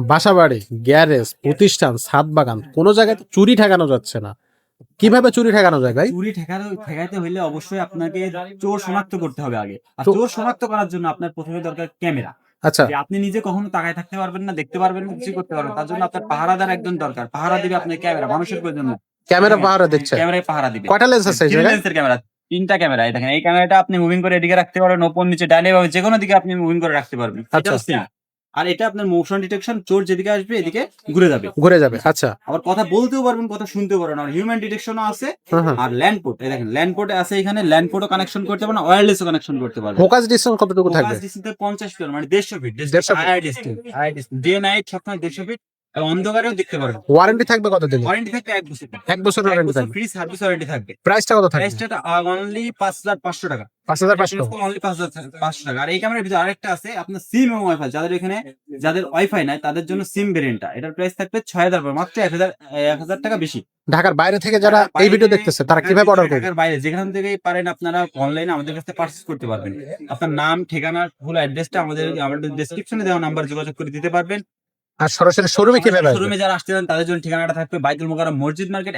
বাসাবাড়ি garage প্রতিষ্ঠান ছাদ বাগান কোনো জায়গায় চুরি ঠেকানো যাচ্ছে না। কীভাবে চুরি ঠেকানো যায় ভাই? চুরি ঠেকানো ঠেকাইতে হলে অবশ্যই আপনাকে চোর শনাক্ত করতে হবে আগে। আর চোর- শনাক্ত করার জন্য আপনার প্রথমে দরকার ক্যামেরা। আচ্ছা। আপনি নিজে কখনো তাকায় থাকতে পারবেন না দেখতে পারবেন না কিছু করতে পারবেন তার জন্য আপনার পাহারাদার একজন দরকার। পাহারা দিবে আপনার ক্যামেরা মানুষের প্রয়োজন না। ক্যামেরা পাহারা দিচ্ছে। ক্যামেরায় পাহারা দিবে। কয়টা লেন্স আছে লেন্সের ক্যামেরা তিনটা ক্যামেরা। এই দেখেন এই ক্যামেরাটা আপনি মুভিং করে এদিকে রাখতে পারবেন ওপর নিচে ডাইনে বা যে কোনো দিকে আপনি মুভিং করে রাখতে পারবেন। আচ্ছা। আর এটা আপনার মোশন ডিটেকশন চোর যেদিকে আসবে এদিকে ঘুরে যাবে। ঘুরে যাবে আচ্ছা। আবার কথা বলতেও পারবেন কথা শুনতেও পারবেন আর হিউম্যান ডিটেকশনও আছে। হ্যাঁ হ্যাঁ। আর ল্যান্ড পোর্ট এই দেখেন ল্যান্ড পোর্টে আছে এখানে ল্যান্ড পোর্টও কানেকশন করতে পারবেন ওয়্যারলেসও কানেকশন করতে পারবেন। ফোকাস ডিসটেন্স কতটুকু থাকবে? ফোকাস ডিসটেন্স 50 ফিট মানে দেড়শো feet 150 distance higher distance day night সবসময় দেড়শো ফিট এবং অন্ধকারেও দেখতে পারবেন ওয়ারেন্টি থাকবে কতদিন? ওয়ারেন্টি থাকবে এক বছর এক বছর ওয়ারেন্টি থাকবে। ফ্রি সার্ভিস ওয়ারেন্টি থাকবে। প্রাইসটা কত থাকবে? প্রাইসটা অনলি পাঁচ হাজার পাঁচশো টাকা। পাঁচ হাজার পাঁচশো। অনলি পাঁচ হাজার পাঁচশো টাকা। আর এই ক্যামেরার ভিতরে আরেকটা আছে আপনার সিম এবং ওয়াইফাই যাদের এখানে যাদের ওয়াইফাই নাই তাদের জন্য সিম ভেরিয়েন্টটা এটার প্রাইস থাকবে ছয় হাজার মাত্র এক হাজার এক হাজার টাকা বেশি। ঢাকার বাইরে থেকে যারা এই ভিডিও দেখতেছে তারা কীভাবে অর্ডার করবে? ঢাকার বাইরে যেখান থেকে পারেন আপনারা অনলাইনে আমাদের কাছে পারচেজ করতে পারবেন। আপনার নাম ঠিকানা ফুল অ্যাড্রেসটা আমাদের আমাদের ডেসক্রিপশনে দেওয়া নাম্বার যোগাযোগ করে দিতে পারবেন। আর সরাসরি শোরুমে কীভাবে? শোরুমে যারা আসতে চান তাদের জন্য ঠিকানাটা থাকবে বাইতুল মোকাররম মসজিদ মার্কেট